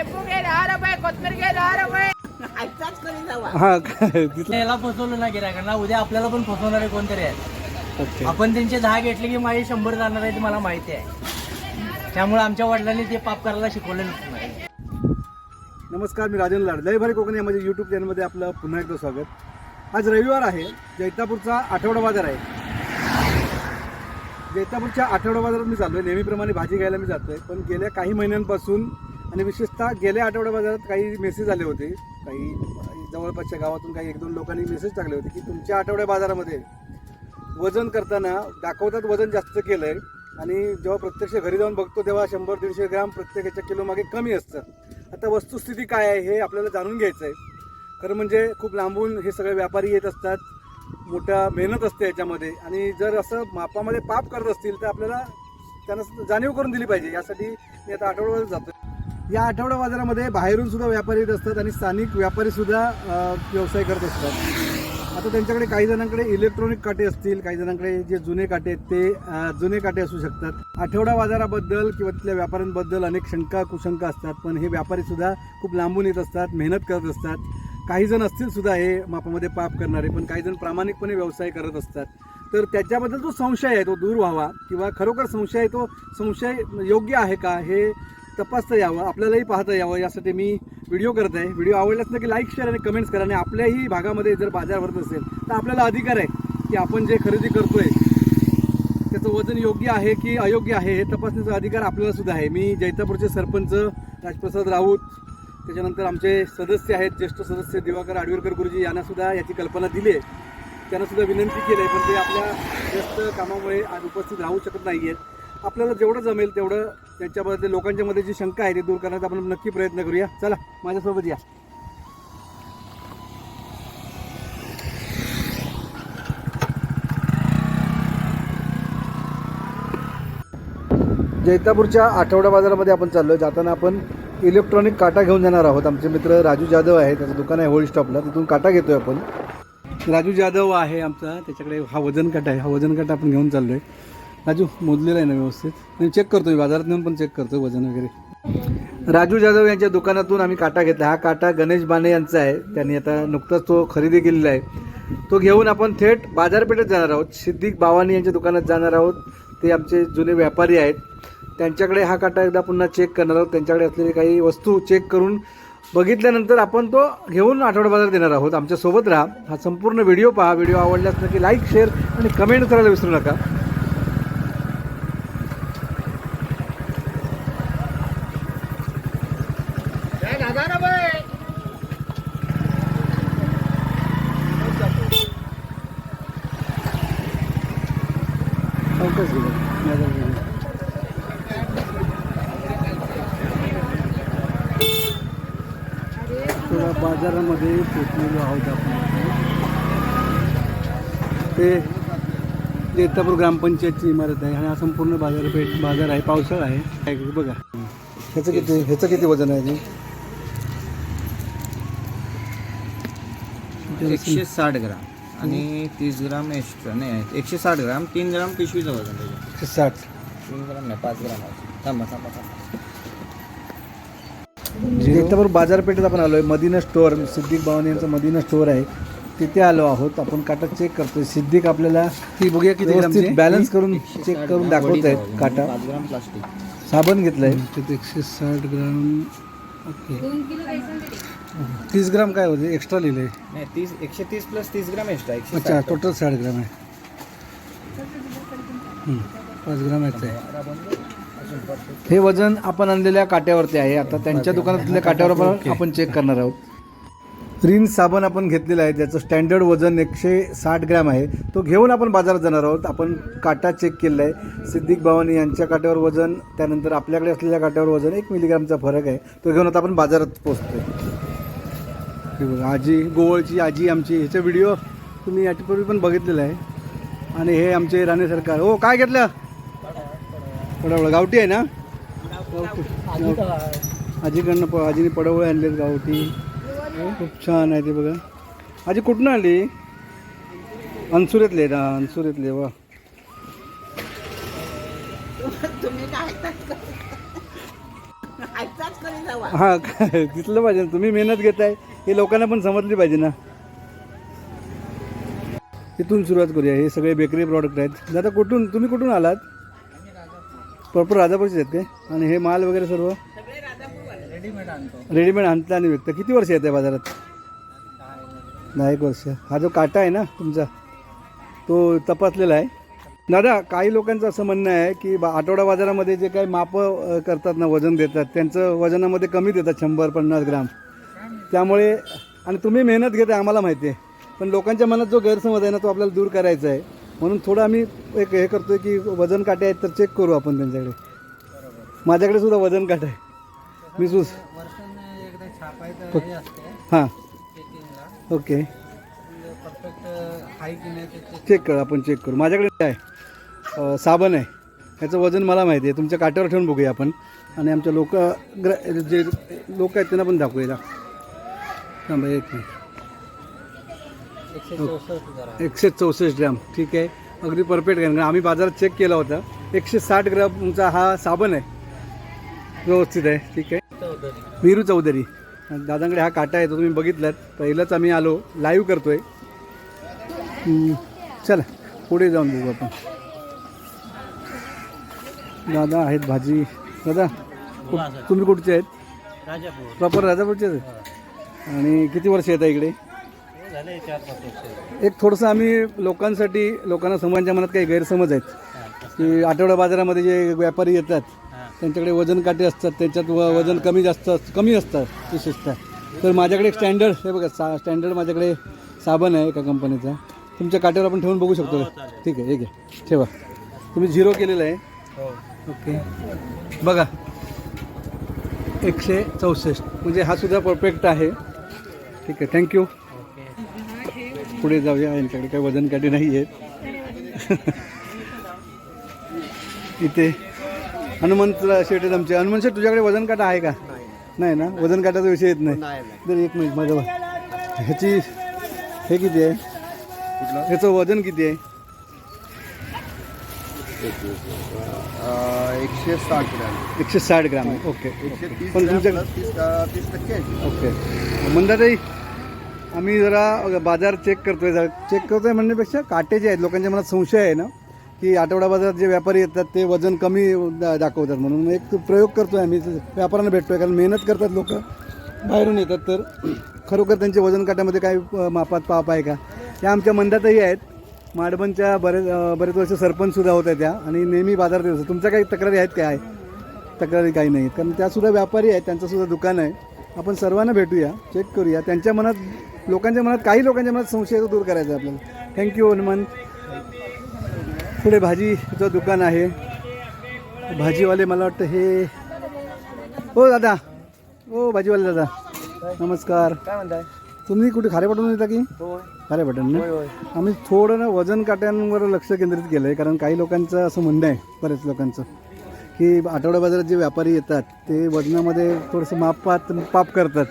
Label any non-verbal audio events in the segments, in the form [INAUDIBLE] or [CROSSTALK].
लिंबू घे दहा रुपये कोथमीर घे दहा रुपये. ऐकताच कधी जावा हा काय तिथलं याला फसवलं ना गिरायकांना उद्या आपल्याला पण फसवणारे कोणतरी आहेत. ओके. आपण त्यांचे दहा घेतले की माझे शंभर जाणार आहे ते मला माहिती आहे. त्यामुळे आमच्या वडिलांनी ते पाप करायला शिकवलेलं नाही. नमस्कार मी राजन लाड. लय भारी कोकणी या माझ्या यूट्यूब चॅनलमध्ये आपलं पुन्हा एकदा स्वागत. आज रविवार आहे. जैतापूरचा आठवडा बाजार आहे. जैतापूरच्या आठवडा बाजारात मी चाललो आहे नेहमीप्रमाणे भाजी घ्यायला मी जातो आहे पण गेल्या काही महिन्यांपासून आणि विशेषतः गेल्या आठवड्या बाजारात काही मेसेज आले होते. काही जवळपासच्या गावातून काही एक दोन लोकांनी मेसेज टाकले होते की तुमच्या आठवड्या बाजारामध्ये वजन करताना दाखवतात वजन जास्त केलं आहे आणि जेव्हा प्रत्यक्ष घरी जाऊन बघतो तेव्हा शंभर दीडशे ग्राम प्रत्येकाच्या किलोमागे कमी असतं. आता वस्तुस्थिती काय आहे हे आपल्याला जाणून घ्यायचं आहे खरं म्हणजे खूप लांबून हे सगळे व्यापारी येत असतात. मोठा मेहनत असते याच्यामध्ये. आणि जर असं मापामध्ये पाप करत असतील तर आपल्याला त्यांना जाणीव करून दिली पाहिजे. यासाठी मी आता आठवड्यावर जातो या आठवडा बाजारामध्ये बाहेरून सुद्धा व्यापारी येत असतात आणि स्थानिक व्यापारी सुद्धा व्यवसाय करत असतात. आता त्यांच्याकडे काही जणांकडे इलेक्ट्रॉनिक काटे असतील काही जणांकडे जे जुने काटे आहेत ते जुने काटे असू शकतात. आठवडा बाजाराबद्दल किंवा तिथल्या व्यापाऱ्यांबद्दल अनेक शंका कुशंका असतात पण हे व्यापारी सुद्धा खूप लांबून येत असतात मेहनत करत असतात. काही जण असतील सुद्धा हे मापामध्ये पाप करणारे पण काही जण प्रामाणिकपणे व्यवसाय करत असतात. तर त्याच्याबद्दल जो संशय आहे तो दूर व्हावा किंवा खरोखर संशय आहे तो संशय योग्य आहे का? हे तपासता यावं आपल्यालाही पाहता यावं यासाठी मी व्हिडिओ करत आहे. व्हिडिओ आवडलाच नक्की लाईक शेअर आणि कमेंट्स करा आणि आपल्याही भागामध्ये जर बाजार भरत असेल तर आपल्याला अधिकार आहे की आपण जे खरेदी करतोय त्याचं वजन योग्य आहे की अयोग्य आहे हे तपासण्याचा अधिकार आपल्याला सुद्धा आहे. मी जैतापूरचे सरपंच राजप्रसाद राऊत त्याच्यानंतर आमचे सदस्य आहेत ज्येष्ठ सदस्य दिवाकर आडवीरकर गुरुजी यांना सुद्धा याची कल्पना दिली आहे. त्यांना सुद्धा विनंती केली आहे पण ते आपल्या व्यस्त कामामुळे आज उपस्थित राहू शकत नाही आहेत आपल्याला जेवढं जमेल तेवढं त्यांच्याबद्दल लोकांच्या मध्ये जी शंका आहे ती दूर करण्याचा आपण नक्की प्रयत्न करूया. चला माझ्यासोबत या. जैतापूरच्या आठवडा बाजारामध्ये आपण चाललो आहे जाताना आपण इलेक्ट्रॉनिक काटा घेऊन जाणार आहोत. आमचे मित्र राजू जाधव आहे त्याचं दुकान आहे होल्ड स्टॉपला तिथून काटा घेतोय आपण. राजू जाधव आहे आमचा. त्याच्याकडे हा वजन काटा आहे. हा वजन काटा आपण घेऊन चाललो आहे राजू मोजलेला आहे ना व्यवस्थित? मी चेक करतो बाजारात नेऊन पण चेक करतो वजन वगैरे. राजू जाधव यांच्या दुकानातून आम्ही काटा घेतला. हा काटा गणेश बाणे यांचा आहे. त्यांनी आता नुकताच तो खरेदी केलेला आहे. तो घेऊन आपण थेट बाजारपेठेत जाणार आहोत. सिद्दीक बावानी यांच्या दुकानात जाणार आहोत. ते आमचे जुने व्यापारी आहेत. त्यांच्याकडे हा काटा एकदा पुन्हा चेक करणार आहोत. त्यांच्याकडे असलेली काही वस्तू चेक करून बघितल्यानंतर आपण तो घेऊन आठवडा बाजारात देणार आहोत. आमच्यासोबत राहा. हा संपूर्ण व्हिडिओ पहा. व्हिडिओ आवडल्यास नक्की लाईक शेअर आणि कमेंट करायला विसरू नका दहा रुपये चौकस घेऊ. बाजार घेऊ. थोडा बाजारामध्ये पोचलेलो आहोत आपण. ते जेतापूर ग्रामपंचायतची इमारत आहे. आणि हा संपूर्ण बाजारपेठ बाजार आहे. पावसाळा आहे. काय बघा. ह्याचं किती ह्याचं किती वजन आहे? एकशे साठ ग्राम. आणि तीस ग्राम एक्स्ट्रा नाही एकशे साठ ग्राम तीन ग्राम पिशवीचं वजन एकशे साठ. तीन ग्राम नाही पाच ग्राम आहे. थांबा थांबा थांबा. जेतापूर बाजारपेठेत आपण आलोय मदिना स्टोअर सिद्दीक बावन यांचं मदिना स्टोअर आहे. तिथे आलो आहोत आपण काटा चेक करतोय. सिद्दीक आपल्याला ती बघूया किती बॅलन्स करून चेक करून दाखवत आहेत काटा. साबण घेतलाय. तिथे एकशे साठ ग्राम. ओके. तीस ग्राम काय होते? एक्स्ट्रा लिहिलंय. नाही तीस एकशे तीस प्लस तीस ग्राम एक्स्ट्रा अच्छा. टोटल साठ ग्राम आहे. पाच ग्राम आहे. हे वजन आपण आणलेल्या काट्यावरती आहे. आता त्यांच्या दुकानातल्या काट्यावर आपण आपण चेक करणार आहोत. रिन साबण आपण घेतलेला आहे. त्याचं स्टँडर्ड वजन एकशे साठ ग्रॅम आहे. तो घेऊन आपण बाजारात जाणार आहोत. आपण काटा चेक केलेला आहे. सिद्दीक भवानी यांच्या काट्यावर वजन त्यानंतर आपल्याकडे असलेल्या काट्यावर वजन एक मिलीग्रामचा फरक आहे. तो घेऊन आता आपण बाजारात बघा आजी गोवळची आजी आमची ह्याचा व्हिडिओ तुम्ही याच्यापूर्वी पण बघितलेला आहे. आणि हे आमचे राणे सरकार. हो काय घेतलं? पडवळ. गावठी आहे ना? गावठी. आजीकडनं प आजीने पडवळे आणलेत गावठी. खूप छान आहे ते बघा. आजी कुठनं आली? अनसुरेतले ना अनसुरेतले वा. तुम्ही काय हां दिसलं पाहिजे. ना तुम्ही मेहनत घेताय. हे लोकांना पण समजली पाहिजे ना. इथून सुरुवात करूया. हे सगळे बेकरी प्रॉडक्ट आहेत. दादा कुठून तुम्ही कुठून आलात? प्रॉपर राजापूरचे आहेत ते. आणि हे माल वगैरे सर्व रेडीमेड आणतो रेडीमेड आणता आणि विकता. किती वर्ष येत आहे बाजारात? दहा एक वर्ष. हा जो काटा आहे ना तुमचा तो तपासलेला आहे. दादा काही लोकांचं असं म्हणणं आहे की बा आठवडा बाजारामध्ये जे काही मापं करतात ना वजन देतात त्यांचं वजनामध्ये कमी देतात शंभर पन्नास ग्राम. त्यामुळे आणि तुम्ही मेहनत घेता आम्हाला माहिती आहे. पण लोकांच्या मनात जो गैरसमज आहे ना तो आपल्याला दूर करायचा आहे. म्हणून थोडं आम्ही एक हे करतोय की वजन काटे आहेत तर चेक करू आपण त्यांच्याकडे. माझ्याकडे सुद्धा वजन काटा आहे. मी सुस हे ओके. चेक करू. आपण चेक करू. माझ्याकडे आहे? अ, साबण आहे. ह्याचं वजन मला माहिती आहे. तुमच्या काट्यावर ठेवून बघूया आपण. आणि आमच्या लोक ग्र जे लोक आहेत त्यांना पण दाखवूया. थांबा एक मिनिट. एकशे चौसष्ट ग्राम. ठीक आहे. अगदी परफेक्ट आहे कारण आम्ही बाजारात चेक केला होता. एकशे साठ ग्रामचा हा साबण आहे. व्यवस्थित आहे. ठीक आहे. वीरू चौधरी. दादांकडे हा काटा आहे तो तुम्ही बघितलात. पहिलंच आम्ही आलो. लाईव्ह करतोय. चला पुढे जाऊन बघू आपण. दादा आहेत भाजी. दादा तुम्ही कुठचे आहेत? प्रॉपर राजापूरचे आहेत? आणि किती वर्ष येतात इकडे? एक थोडंसं आम्ही लोकांसाठी लोकांना समाजाच्या मनात काही गैरसमज आहेत. की आठवडा बाजारामध्ये जे व्यापारी येतात त्यांच्याकडे वजन काटे असतात त्याच्यात व वजन कमी जास्त कमी असतात विशेषतः. तर माझ्याकडे एक स्टँडर्ड हे बघा सा स्टँडर्ड माझ्याकडे साबण आहे एका कंपनीचा. तुमच्या काट्यावर आपण ठेवून बघू शकतो. का? ठीक आहे ठीक आहे ठेवा. तुम्ही झिरो केलेलं आहे. हो. ओके. बघा. एकशे चौसष्ट. म्हणजे हा सुद्धा परफेक्ट आहे. ठीक आहे थँक्यू. पुढे जाऊया. यांच्याकडे काही वजन काटे नाही आहेत इथे हनुमंत शेट आहेत आमचे हनुमंत शेट तुझ्याकडे वजन काटा आहे का? नाही. ना? वजन काटाचा विषय येत नाही. तर एक मिनिट माझं बघ. ह्याची हे किती आहे? ह्याचं वजन किती आहे? एकशे साठ ग्रॅम. एकशे साठ ग्राम आहे. ओके. पण तुमच्या. ओके. मंदाताई आम्ही जरा बाजार चेक करतोय. जरा चेक करतोय म्हणण्यापेक्षा काटे जे आहेत. लोकांच्या मनात संशय आहे ना की आठवडा बाजारात जे व्यापारी येतात ते वजन कमी दा- दाखवतात म्हणून. एक प्रयोग करतोय आम्ही. व्यापाऱ्यांना भेटतोय कारण मेहनत करतात लोक. बाहेरून येतात तर खरोखर त्यांचे वजन काट्यामध्ये काय मापात पाप आहे का? त्या आमच्या मंदातही आहेत. माडबनच्या बरेच बरेच वर्ष सरपंचसुद्धा होत्या त्या. आणि नेहमी बाजारात येत तुमच्या काही तक्रारी आहेत काय? तक्रारी काही नाही कारण त्यासुद्धा व्यापारी आहेत. त्यांचंसुद्धा दुकान आहे. आपण सर्वांना भेटूया. चेक करूया. त्यांच्या मनात लोकांच्या मनात काही लोकांच्या मनात संशय तो दूर करायचा आहे आपल्याला. थँक्यू हनुमान पुढे भाजीचं दुकान आहे. भाजीवाले मला वाटतं हे हो दादा. हो भाजीवाले दादा. नमस्कार. काय म्हणताय? तुम्ही कुठे खारेपाटून येता की? खारेपाटण ना? आम्ही थोडं ना वजन काट्यांवर लक्ष केंद्रित केलं आहे कारण काही लोकांचं असं म्हणणं आहे बरेच लोकांचं की आठवडा बाजारात जे व्यापारी येतात ते वजनामध्ये थोडंसं मापात पाप करतात.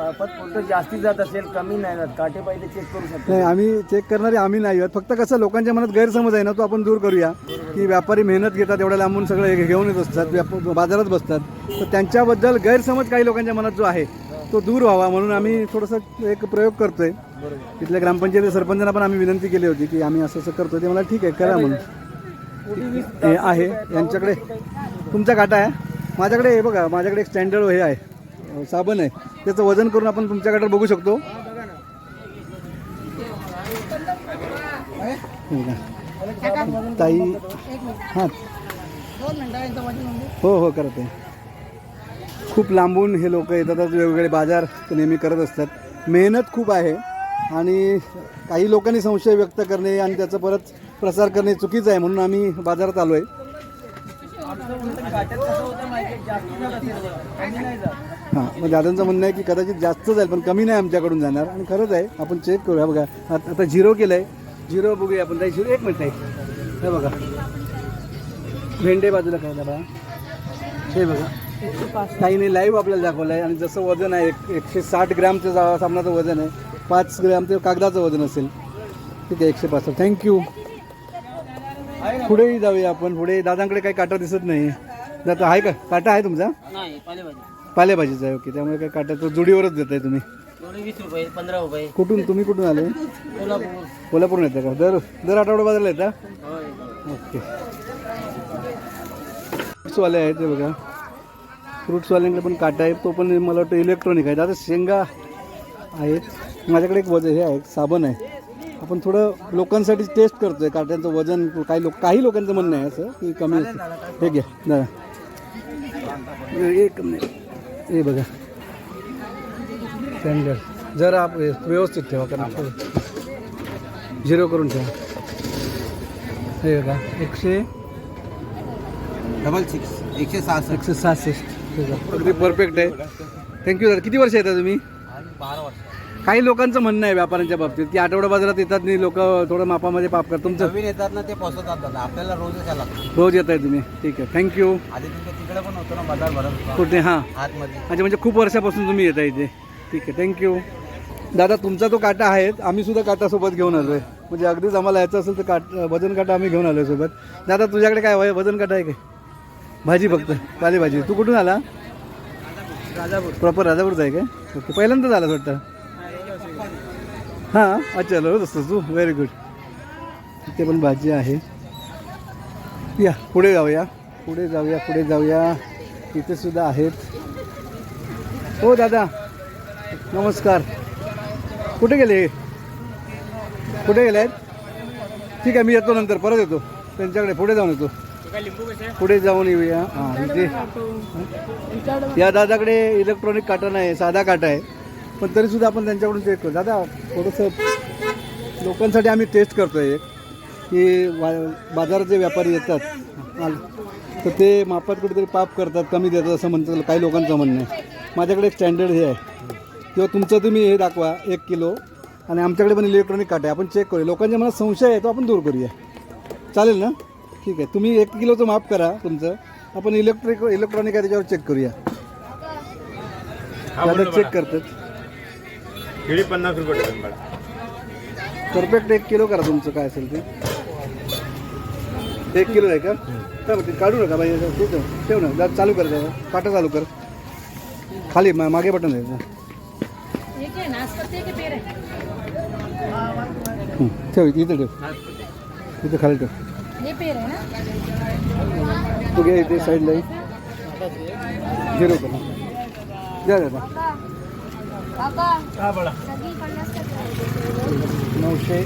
पण कोणतं जास्ती जात असेल कमी नाही जात. काटे पाहिजे चेक करू शकतो. नाही आम्ही चेक करणारे आम्ही नाही आहोत. फक्त कसं लोकांच्या मनात गैरसमज आहे ना तो आपण दूर करूया. की व्यापारी मेहनत घेतात एवढ्या लांबून सगळं हे घेऊन येत असतात व्याप बाजारात बसतात. तर त्यांच्याबद्दल गैरसमज काही लोकांच्या मनात जो आहे तो दूर व्हावा. म्हणून आम्ही थोडंसं एक प्रयोग करतोय. तिथल्या ग्रामपंचायत सरपंचांना पण आम्ही विनंती केली होती की आम्ही असं असं करतोय. ते मला ठीक आहे करा म्हणून. हे आहे यांच्याकडे. तुमचा काटा आहे? माझ्याकडे हे बघा माझ्याकडे एक स्टँडर्ड हे आहे. अं, साबण आहे. त्याचं वजन करून आपण तुमच्या बघू शकतो. ताई. हां. हो हो करत आहे. खूप लांबून हे लोक येतात वेगवेगळे बाजार ते नेहमी करत असतात. मेहनत खूप आहे आणि काही लोकांनी संशय व्यक्त करणे आणि त्याचा परत प्रसार करणे चुकीचं आहे म्हणून आम्ही बाजारात आलो आहे हां मग दादांचं म्हणणं आहे की कदाचित जास्त जाईल पण कमी नाही आमच्याकडून जाणार. आणि खरंच आहे आपण चेक करूया. बघा आता झिरो केलं आहे झिरो बघूया आपण. ताई झिरो एक मिनिट आहे हे बघा. भेंडे बाजूला काय बघा हे बघा. ताईने लाईव्ह आपल्याला दाखवलं आहे आणि जसं वजन आहे एक एकशे साठ ग्रॅमचं सामनाचं वजन आहे. पाच ग्रॅमचं कागदाचं वजन असेल. ठीक आहे एकशे पाच थँक्यू पुढेही जाऊया आपण पुढे दादांकडे काही काटा दिसत नाही. जाता आहे का? काटा आहे तुमचा? नाही पालेभाजी. पालेभाजीचा आहे ओके. त्यामुळे काय काटा तो जुडीवरच देत आहे तुम्ही. एवढे वीस रुपये पंधरा रुपये. कुठून? तुम्ही कुठून आले? कोल्हापूर. कोल्हापूरून येतं का? दर दर आठवडा बाजारला येता होय. ओके. फ्रुट्सवाले आहेत ते बघा. फ्रुट्सवाल्यांकडे पण काटा आहे. तो पण मला वाटतं इलेक्ट्रॉनिक आहे. आता शेंगा आहेत. माझ्याकडे एक वजन हे आहे साबण आहे. आपण थोडं लोकांसाठी टेस्ट करतोय काट्यांचं वजन काही लोक काही लोकांचं म्हणणं आहे असं की कमी असतं हे घ्या दादा एक मिनिट. हे बघा. स्टँडर्ड जरा आप- व्यवस्थित ठेवा कारण झिरो करून ठेवा. हे बघा एकशे डबल सिक्स एकशे सहासष्ट. एकशे सहासष्ट. अगदी परफेक्ट आहे. थँक्यू दादा किती वर्ष येतात तुम्ही? बारा वर्ष. काही लोकांचं म्हणणं आहे व्यापाऱ्यांच्या बाबतीत की आठवडा बाजारात येतात नाही लोक थोडं मापामध्ये पाप करतात. तुमचं? नवीन येतात ना ते पोचवतात दादा आपल्याला रोजच यायला लागतं. रोज येत आहे तुम्ही. ठीक आहे. थँक्यू आधी तिकडे पण होतो ना बाजार भरत कुठे? हां. आतमध्ये. अच्छा म्हणजे खूप वर्षापासून तुम्ही येता इथे. ठीक आहे. थँक्यू दादा तुमचा तो काटा आहे आम्ही सुद्धा काटा सोबत घेऊन आलो आहे म्हणजे अगदीच आम्हाला यायचं असेल तर काट वजन काटा आम्ही घेऊन आलो आहे सोबत. दादा तुझ्याकडे काय वय- वजन काटा आहे काय भाजी फक्त. पालेभाजी. तू कुठून आला? राजापूर. प्रॉपर राजापूरचा आहे काय ओके. पहिल्यांदाच आलास वाटतं. हां अच्छा रोज असतो तू व्हेरी गुड इथे पण भाजी आहे. या पुढे जाऊया. पुढे जाऊया पुढे जाऊया. इथे सुद्धा आहेत. हो दादा. नमस्कार. कुठे गेले? कुठे गेले? आहेत ठीक आहे मी येतो नंतर. परत येतो. त्यांच्याकडे पुढे जाऊन येतो. पुढे जाऊन येऊया. हां इथे. या दादाकडे इलेक्ट्रॉनिक काटा नाही साधा काटा आहे. पण तरीसुद्धा आपण त्यांच्याकडून चेक करू. दादा थोडंसं लोकांसाठी आम्ही टेस्ट करतो आहे एक की वा बाजारात जे व्यापारी येतात तर ते मापात कुठेतरी पाप करतात कमी देतात असं म्हणतात काही लोकांचं म्हणणं आहे. माझ्याकडे एक स्टँडर्ड हे आहे. किंवा तुमचं तुम्ही हे दाखवा एक किलो आणि आमच्याकडे पण इलेक्ट्रॉनिक काटा आहे. आपण चेक करूया. लोकांच्या मनात संशय आहे तो आपण दूर करूया. चालेल ना? ठीक आहे. तुम्ही एक किलोचं माप करा तुमचं. आपण इलेक्ट्रिक इलेक्ट्रॉनिक आहे त्याच्यावर चेक करूया. चेक करतात. केळी पन्नास रुपये डझन मॅडम परफेक्ट एक किलो करा तुमचं काय असेल ते. एक किलो आहे का? काय म्हणते काढू नका बाई ठेव ठेव ना जा, चालू कर जरा. काटा चालू कर. खाली मा- मागे बटन आहे. ये क्या है नाशपाती के पेड़ है हं, ठेव इथे इथे ठेव. इथे खाली ठेव. ये पेड़ है ना? तू घे इथे साईडला. झिरो कर. द्या नऊशे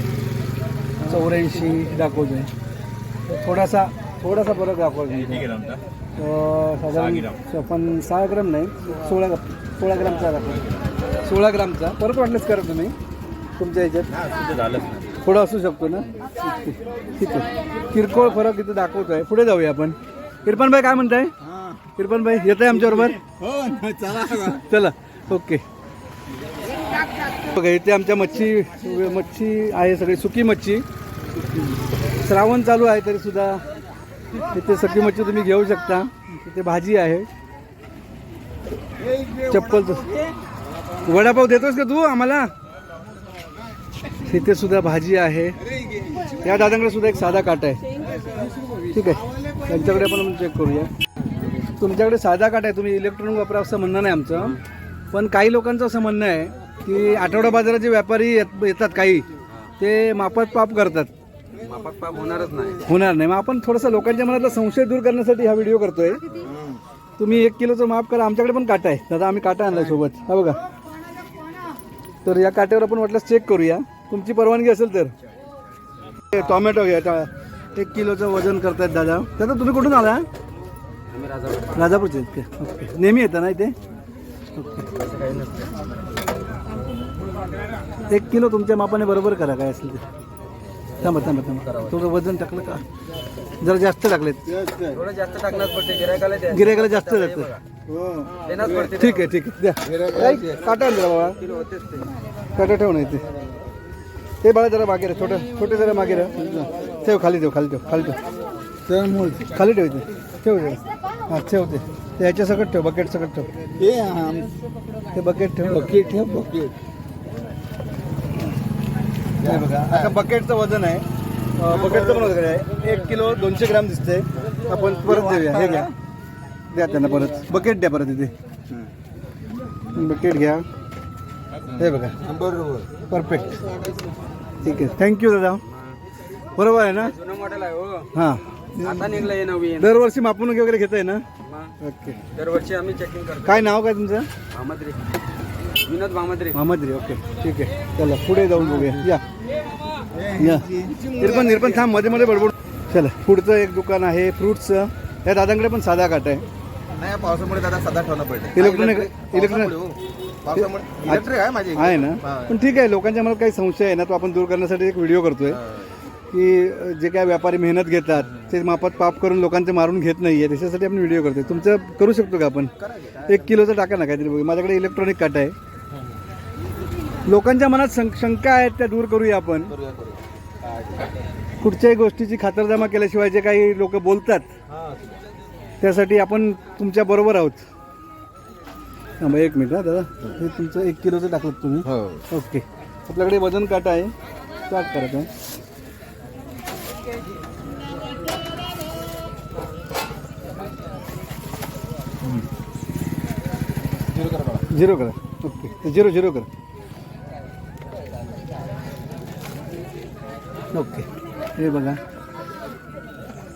चौऱ्याऐंशी दाखवतोय. थोडासा थोडासा फरक दाखवतो साधारण पण सहा ग्राम नाही सोळा सोळा ग्रामचा दाखव. सोळा ग्रामचा. परत वाटलंच करा तुम्ही तुमच्या ह्याच्यात. थोडं असू शकतो ना? ठीक आहे. किरकोळ फरक इथं दाखवतोय. पुढे जाऊया आपण. भाई काय म्हणताय? भाई येत आहे आमच्याबरोबर? चला ओके. बघा इथे आमच्या मच्छी मच्छी आहे सगळी सुकी मच्छी. श्रावण चालू आहे तरी सुद्धा इथे सगळी मच्छी तुम्ही घेऊ शकता. इथे भाजी आहे. चप्पल वडापाव देतोस का तू आम्हाला? इथे सुद्धा भाजी आहे. या दादांकडे सुद्धा एक साधा काटा आहे. ठीक आहे. त्यांच्याकडे पण चेक करूया. तुमच्याकडे साधा काटा आहे. तुम्ही इलेक्ट्रॉनिक वापरा असं म्हणणं नाही आमचं. पण काही लोकांचं असं म्हणणं आहे की आठवडा बाजाराचे व्यापारी येत- येतात काही. ते मापात पाप करतात. होणारच नाही. होणार नाही. मग आपण थोडंसं लोकांच्या मनातला संशय दूर करण्यासाठी हा व्हिडिओ करतोय. तुम्ही एक किलोचं माप करा. आमच्याकडे पण काटा आहे. दादा आम्ही काटा आणलाय सोबत. हा बघा. तर या काट्यावर आपण वाटल्यास चेक करूया. तुमची परवानगी असेल तर. हे टोमॅटो घ्या. टा- एक किलोचं वजन करतायत दादा. दादा तुम्ही कुठून आला राजापूरचे. आहेत का ओके. नेहमी येतं ना इथे? ओके एक किलो तुमच्या मापाने बरोबर करा काय असेल ते. थांबा थांबा थांबा. थोडं वजन टाकलं का? जरा जास्त टाकलेत. थोडं जास्त टाकणार पडते गिरायकाला द्या. गिरायकाला जास्त जातं. देणार पडते. ठीक आहे ठीक आहे. द्या. काटा आणलं बाबा. किलो होतेच ते. काटा ठेव ना इथे ते बाळा जरा मागे रे छोटं छोटे जरा मागे रे ठेव खाली ठेव खाली ठेव खाली ठेव. खाली ठेव इथे. ठेव जरा हां ठेव ते. ते ह्याच्या सकट ठेव बकेट सकट ठेव. ते बकेट ठेव. बकेट ठेव बकेट हे बघा. आता बकेटचं वजन आहे. बकेटचं पण वजन आहे. एक किलो दोनशे ग्राम दिसते आपण परत देऊया. हे घ्या. द्या त्यांना परत. बकेट द्या परत इथे. बकेट घ्या. हे बघा. बरोबर परफेक्ट ठीक आहे. थँक्यू दादा. बरोबर आहे ना? जुनं मॉडेल आहे हो. हां. आता निघलं हे नवीन. दरवर्षी मापून वगैरे घेताय ना? ओके दरवर्षी आम्ही चेकिंग करतो. काय नाव काय तुमचं? भामद्री. विनोद भामद्री. मामाद्री ओके ठीक आहे. चला पुढे जाऊन बघूया. या. निरपण निरपण थांबमध्ये मध्ये बडबड. चला. पुढचं एक दुकान आहे फ्रुट्सचं या दादांकडे पण साधा काट आहे. नाही पावसामुळे दादा पडते इलेक्ट्रॉनिक इलेक्ट्रॉनिक इलेक्ट्रिक आहे माझी आहे ना? पण ठीक आहे लोकांच्या मनात काही संशय आहे ना तो आपण दूर करण्यासाठी एक व्हिडिओ करतोय. की जे काय व्यापारी मेहनत घेतात ते मापात पाप करून लोकांचे मारून घेत नाहीये त्याच्यासाठी आपण व्हिडिओ करतोय. तुमचं करू शकतो का आपण? एक किलोचं टाका ना काहीतरी बघू माझ्याकडे इलेक्ट्रॉनिक काटा आहे. लोकांच्या मनात शंका आहेत त्या दूर करूया आपण. कुठच्याही गोष्टीची खातरजमा केल्याशिवाय जे काही लोक बोलतात त्यासाठी आपण तुमच्या बरोबर आहोत. थांबा एक मिनिट हा दादा. हे तुमचं एक किलोचं टाकलं तुम्ही. हो. ओके. आपल्याकडे वजन काटा आहे. स्टार्ट करत आहे झिरो करा ओके. झिरो झिरो करा. ओके. हे बघा.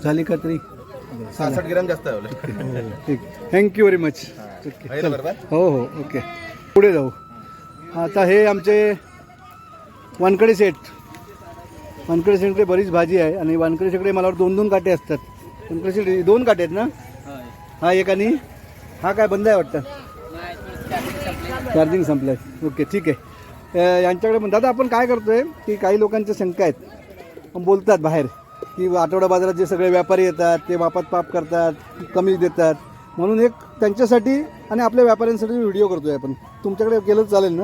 झाली का तरी? सहासष्ट ग्राम जास्त आहे ठीक. थँक्यू व्हेरी मच आहे ना बरोबर? हो हो. ओके पुढे जाऊ. आता हे आमचे वानकडे सेट वानकडे सेटकडे बरीच भाजी आहे आणि वानकडे सेटकडे मला दोन दोन काटे असतात. वानकडे सेट दोन काटे आहेत ना? हा एक आणि हा काय बंद आहे वाटतं? चार्जिंग संपलं आहे ओके ठीक आहे. यांच्याकडे पण दादा आपण काय करतोय की काही लोकांच्या शंका आहेत. बोलतात बाहेर की आठवडा बाजारात जे सगळे व्यापारी येतात ते मापात पाप करतात कमी देतात. म्हणून एक त्यांच्यासाठी आणि आपल्या व्यापाऱ्यांसाठी व्हिडिओ करतोय आपण. तुमच्याकडे केलं चालेल ना?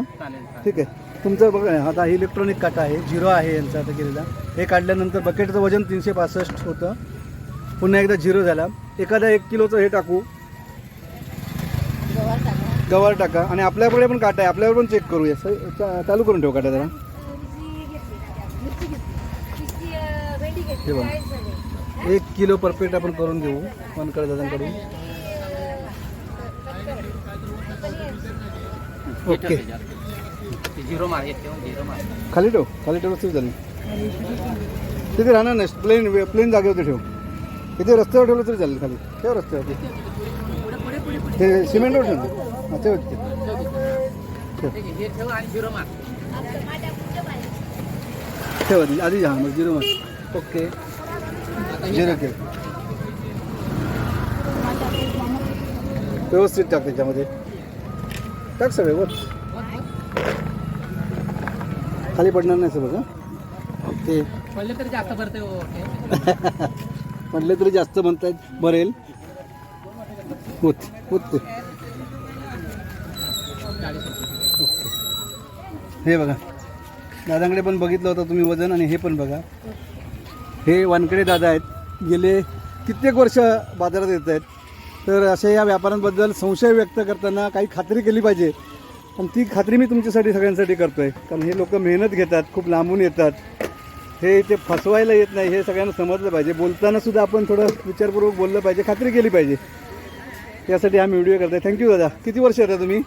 ठीक आहे. तुमचं बघा आता इलेक्ट्रॉनिक काटा आहे झिरो आहे यांचा आता केलेला. हे काढल्यानंतर बकेटचं वजन तीनशे पासष्ट होतं. पुन्हा एकदा झिरो झाला. एखादा एक किलोचं हे टाकू. गवार टाका. आणि आपल्याकडे पण काटा आहे. आपल्यावर पण चेक करूया. चालू करून ठेव काटा जरा. हे बघा. एक किलो परफेक्ट आपण करून घेऊ मनकडे दादांकडून. ओके. झिरो मार झिरो खाली ठेव खाली ठेव रस्ते झाली. तिथे राहणार नाही प्लेन प्लेन जागेवरती ठेव. तिथे रस्त्यावर ठेवलं तरी चालेल खाली. ठेव रस्त्यावरती. ते सिमेंटवर ठेव. हां ठेव तिथे. ठेव. ठेव आधी आधी मग झिरो मार. ओके. केलं व्यवस्थित टाक त्याच्यामध्ये. टाक सगळे वर खाली पडणार नाही सगळं ओके. पडले तरी जास्त भरते म्हटले [LAUGHS] तरी जास्त म्हणतायत बरेल. होत होत ते ओके. हे बघा. दादांकडे पण बघितलं होतं तुम्ही वजन आणि हे पण बघा. हे वानकडे दादा आहेत. गेले कित्येक वर्ष बाजारात येत आहेत. तर अशा या व्यापाऱ्यांबद्दल संशय व्यक्त करताना काही खात्री केली पाहिजे. आणि ती खात्री मी तुमच्यासाठी सगळ्यांसाठी करतो आहे कारण हे लोक मेहनत घेतात खूप लांबून येतात. हे ते फसवायला येत नाही हे सगळ्यांना समजलं पाहिजे. बोलताना सुद्धा आपण थोडं विचारपूर्वक बोललं पाहिजे खात्री केली पाहिजे. यासाठी आम्ही व्हिडिओ करतोय. थँक्यू दादा. किती वर्ष येतात तुम्ही?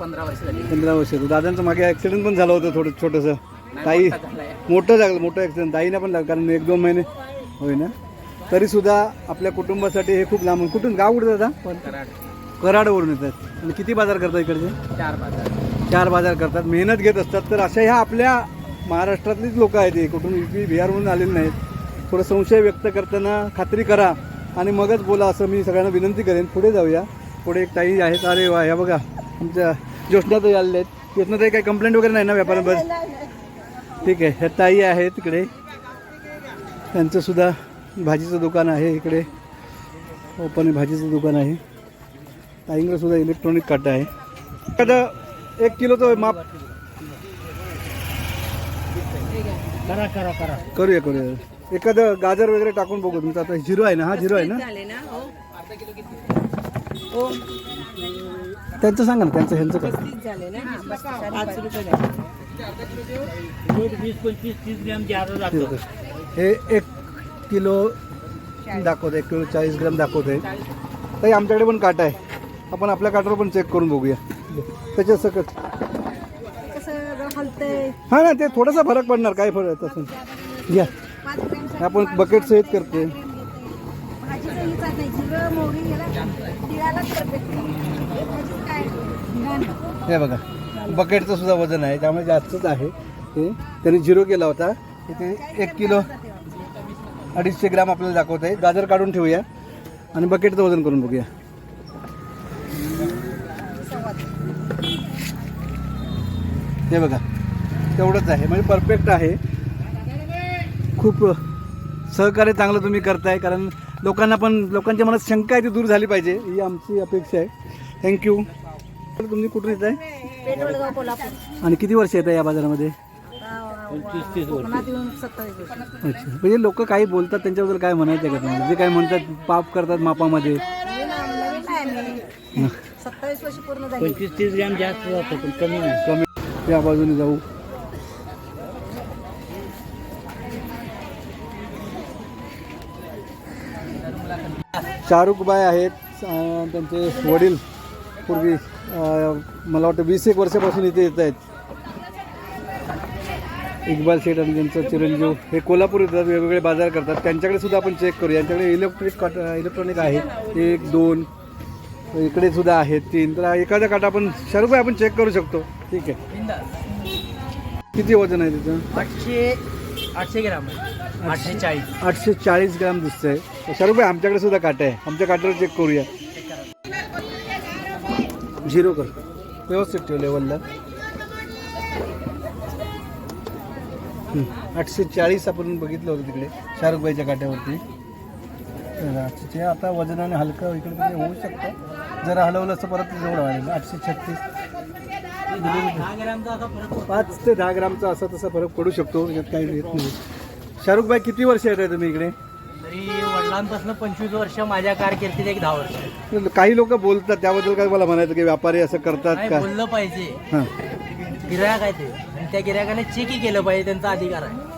पंधरा वर्ष पंधरा वर्ष. दादांचं मागे ॲक्सिडेंट पण झालं होतं थोडं छोटंसं. ताई मोठं झालं मोठं ॲक्सिडेंट ताईनं पण लागलं कारण एक दोन महिने होय ना तरीसुद्धा आपल्या कुटुंबासाठी हे खूप लांबून कुठून? गाव कुठं कराड. कराडवरून येतात आणि किती बाजार करतात इकडचे? चार बाजार. चार बाजार करतात. मेहनत घेत असतात. तर अशा ह्या आपल्या महाराष्ट्रातलीच लोक आहेत हे. कुठून यू पी बिहारमधून आलेले नाहीत. थोडं संशय व्यक्त करताना खात्री करा आणि मगच बोला असं मी सगळ्यांना विनंती करेन. पुढे जाऊया. पुढे एक ताई आहेत. अरे वा ह्या बघा. आमच्या ज्योत्नाताई आलेल्या आहेत. ज्योत्नाताई काही कंप्लेंट वगैरे नाही ना व्यापाऱ्यांबद्दल ठीक आहे. ह्या ताई आहेत तिकडे त्यांचं सुद्धा भाजीचं दुकान आहे इकडे. ओपन भाजीचं दुकान आहे. ताईंकडे सुद्धा इलेक्ट्रॉनिक काटा आहे. एखादं एक किलोचं माप करा करा करा. करूया करूया. एखादं गाजर वगैरे टाकून बघू तुमचं. आता झिरो आहे ना हा झिरो आहे ना? त्यांचं सांगा ना त्यांचं ह्यांचं काय? वीस पंचवीस तीस ग्रॅम हे एक किलो दाखवत एक किलो चाळीस ग्राम दाखवत आहे ताई आमच्याकडे पण काटा आहे. आपण आपल्या काटावर पण चेक करून बघूया. त्याच्या सकट हां ना ते थोडासा फरक पडणार काय फरक तसं. घ्या. आपण बकेट सहित करते हे बघा. बकेटचं सुद्धा वजन आहे. त्यामुळे जास्तच आहे ते. त्यांनी झिरो केला होता. इथे एक किलो अडीचशे ग्राम आपल्याला दाखवत आहे गाजर काढून ठेवूया आणि बकेटचं वजन करून बघूया. हे बघा तेवढंच आहे. म्हणजे परफेक्ट आहे. खूप सहकार्य चांगलं तुम्ही करताय कारण लोकांना पण लोकांच्या मनात शंका आहे ती दूर झाली पाहिजे. ही आमची अपेक्षा आहे. थँक्यू तुम्ही कुठून येत आहे आणि किती वर्ष येत आहे या बाजारामध्ये? अच्छा. म्हणजे लोक काही बोलतात त्यांच्याबद्दल काय म्हणायचं आहे का तुम्हाला? जे काय म्हणतात पाप करतात मापामध्ये. पंचवीस तीस ग्रॅम जास्त कमी नाही. कमी. या बाजूने जाऊ. शाहरुख बाय आहेत त्यांचे वडील पूर्वी मला वाटतं वीस एक वर्षापासून इथे येत आहेत. इक्बाल शेठ आणि त्यांचं चिरंजीव हे कोल्हापूर येतात वेगवेगळे बाजार करतात. त्यांच्याकडे सुद्धा आपण चेक करू यांच्याकडे इलेक्ट्रिक काट इलेक्ट्रॉनिक आहेत एक दोन इकडे सुद्धा आहेत तीन. तर एखादा काटा आपण भाई आपण चेक करू शकतो. ठीक आहे. किती वजन आहे त्याचं आठशे आठशे ग्राम आहे. आठशे चाळीस. आठशे चाळीस ग्राम दिसतंय. भाई आमच्याकडे सुद्धा काटा आहे. आमच्या काट्यावर चेक करूया. झिरो कर. व्यवस्थित ठेव लेवलला हं, आठशे चाळीस आपण बघितलं होतं तिकडे शाहरुख भाईच्या काट्यावरती आठशे ते आता वजनाने हलकं इकडे तिकडे होऊ शकतं. जरा हलवलं असतं परत ते जवळ वाढेल. आठशे छत्तीस असा. पाच ते दहा ग्रामचा असा तसा फरक पडू शकतो यात काही येत नाही. शाहरुख भाई किती वर्ष येत आहे तुम्ही इकडे? तरी वडिलांपासून पंचवीस वर्ष माझ्या कारकिर्दीत एक दहा वर्ष काही लोक बोलतात त्याबद्दल काय मला म्हणायचं की व्यापारी असं करतात नाही का? बोललं पाहिजे. हां. गिरायक आहे ते. आणि त्या गिरायकाने चेकही केलं पाहिजे त्यांचा अधिकार आहे.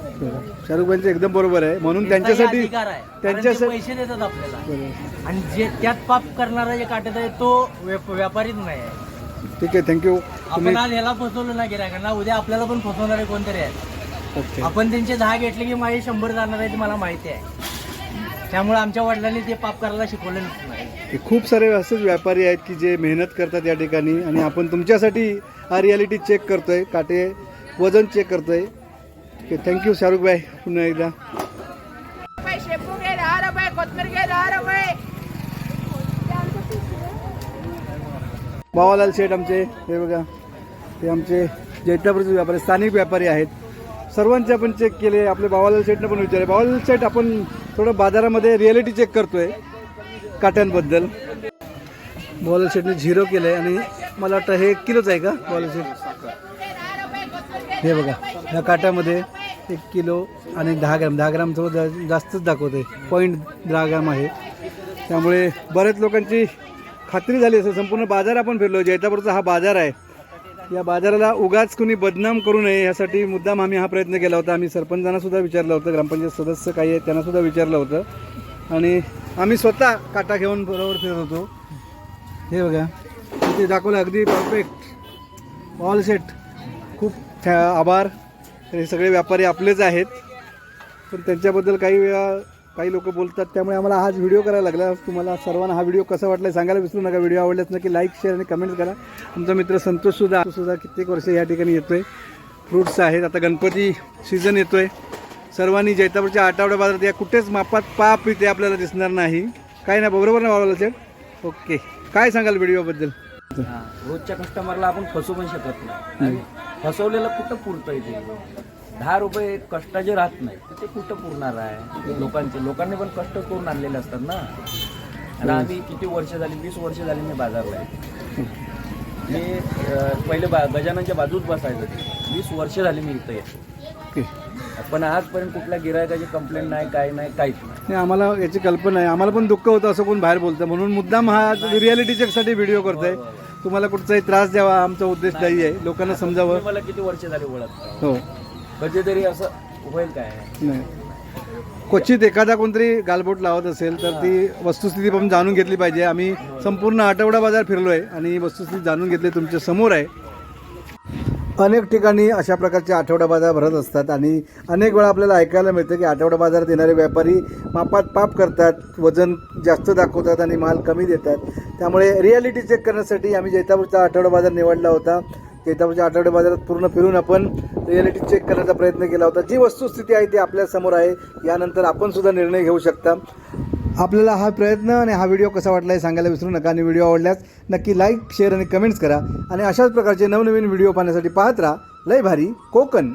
शाहरुख भाईंचं एकदम बरोबर आहे. म्हणून त्यांचाही त्यांच्यासाठी अधिकार आहे. कारण ते त्यांच्यासाठी पैसे देतात आपल्याला. बरोबर. आणि जे त्यात पाप करणारा जे काटत आहे तो व्याप- व्यापारीच नाही आहे. ठीक आहे थँक्यू तुम्ही आपण आज याला फसवलं ना गिरायकांना. उद्या आपल्याला पण फसवणारे कोणतरी आहेत. ओके. आपण त्यांचे दहा घेतले की माझे शंभर जाणार आहे ते मला माहिती आहे. त्यामुळे आमच्या वडिलांनी ते पाप करायला शिकवलं नाही. हे खूप सारे असेच व्यापारी आहेत की जे मेहनत करतात या ठिकाणी आणि आपण तुमच्यासाठी हा रियालिटी चेक करतोय काटे वजन चेक करतोय. ठीक आहे थँक्यू शाहरुख भाई. पुन्हा एकदा. रुपये शेपू घे दहा रुपये कोथमीर घे दहा रुपये बाबालाल शेठ आमचे हे बघा. ते आमचे जैतापूरचे व्यापारी स्थानिक व्यापारी आहेत. सर्वांचे आपण चेक केले. आपले बाबालाल शेठनं पण विचारले. बाबालाल शेठ आपण थोडं बाजारामध्ये रियालिटी चेक करतोय. काट्यांबद्दल? बॉलर शेटने झिरो केलं आहे आणि मला वाटतं हे एक किलोच आहे का बॉलर शेट? हे बघा ह्या काट्यामध्ये एक किलो आणि दहा ग्राम दहा ग्रॅम थोडं जा- जास्तच दाखवते पॉईंट दहा ग्राम आहे. त्यामुळे बऱ्याच लोकांची खात्री झाली असेल संपूर्ण बाजार आपण फिरलो जैतापूरचा हा बाजार आहे. या बाजाराला उगाच कुणी बदनाम करू नये यासाठी मुद्दाम आम्ही हा प्रयत्न केला होता. आम्ही सरपंचांनासुद्धा विचारलं होतं ग्रामपंचायत सदस्य काही आहेत त्यांनासुद्धा विचारलं होतं. आणि आम्ही स्वतः काटा घेऊन बरोबर फिरत होतो. हे बघा ते दाखवलं अगदी परफेक्ट ऑल सेट खूप आभार. हे सगळे व्यापारी आपलेच आहेत. पण त्यांच्याबद्दल काही वेळा काही लोक बोलतात त्यामुळे आम्हाला हाच व्हिडिओ करायला लागला. तुम्हाला सर्वांना हा व्हिडिओ कसा वाटला सांगायला विसरू नका. व्हिडिओ आवडल्यास नक्की लाईक शेअर आणि कमेंट करा. आमचा मित्र संतोष सुद्धा सुद्धा कित्येक वर्ष या ठिकाणी येतोय. फ्रुट्स आहेत. आता गणपती सीझन येतोय. सर्वांनी जैतापूरच्या आठवड्या बाजारात या कुठेच मापात पाप इथे आपल्याला दिसणार नाही. काय ना बरोबर ना बाबाला सेट ओके. काय सांगाल व्हिडिओबद्दल रोजच्या कस्टमरला आपण फसवू पण शकत नाही. फसवलेलं कुठं पुरतं इथे? दहा रुपये कष्ट जे राहत नाही. तर ते कुठं पुरणार आहे? लोकांचे लोकांनी पण कष्ट करून आणलेले असतात ना. आणि आम्ही किती वर्ष झाली वीस वर्ष झाली मी बाजारला मी पहिले बा गजाननच्या बाजूच बसायचं. वीस वर्ष झाली मी इथं येतो ओके. पण आजपर्यंत कुठल्या गिरायकाची कंप्लेंट नाही काय नाही काहीच नाही. नाही आम्हाला याची कल्पना आहे आम्हाला पण दुःख होतं असं कोण बाहेर बोलतं. म्हणून मुद्दाम हा रियालिटी चेकसाठी व्हिडिओ करतोय. तुम्हाला कुठचाही त्रास द्यावा आमचा उद्देश नाही आहे. लोकांना समजावं. मला किती वर्ष झाली ओळखता? हो. कधीतरी असं होईल काय? नाही. क्वचित एखादा कोणतरी गालबोट लावत असेल तर ती वस्तुस्थिती पण जाणून घेतली पाहिजे. आम्ही संपूर्ण आठवडा बाजार फिरलोय आणि वस्तुस्थिती जाणून घेतली तुमच्यासमोर आहे. अनेक ठिकाणी अशा प्रकारचे आठवडा बाजार भरत असतात आणि अनेक वेळा आपल्याला ऐकायला मिळतं की आठवडा बाजारात येणारे व्यापारी मापात पाप करतात वजन जास्त दाखवतात आणि माल कमी देतात. त्यामुळे रिॲलिटी चेक करण्यासाठी आम्ही जैतापूरचा आठवडा बाजार निवडला होता. जैतापूरच्या म्हणजे आठवडे बाजारात पूर्ण फिरून आपण रियालिटी चेक करण्याचा प्रयत्न केला होता. जी वस्तुस्थिती आहे ती आपल्यासमोर आहे. यानंतर आपण सुद्धा निर्णय घेऊ शकता. आपल्याला हा प्रयत्न आणि हा व्हिडिओ कसा वाटला हे सांगायला विसरू नका आणि व्हिडिओ आवडल्यास नक्की लाईक शेअर आणि कमेंट्स करा. आणि अशाच प्रकारचे नवनवीन व्हिडिओ पाहण्यासाठी पाहत राहा. लय भारी कोकण.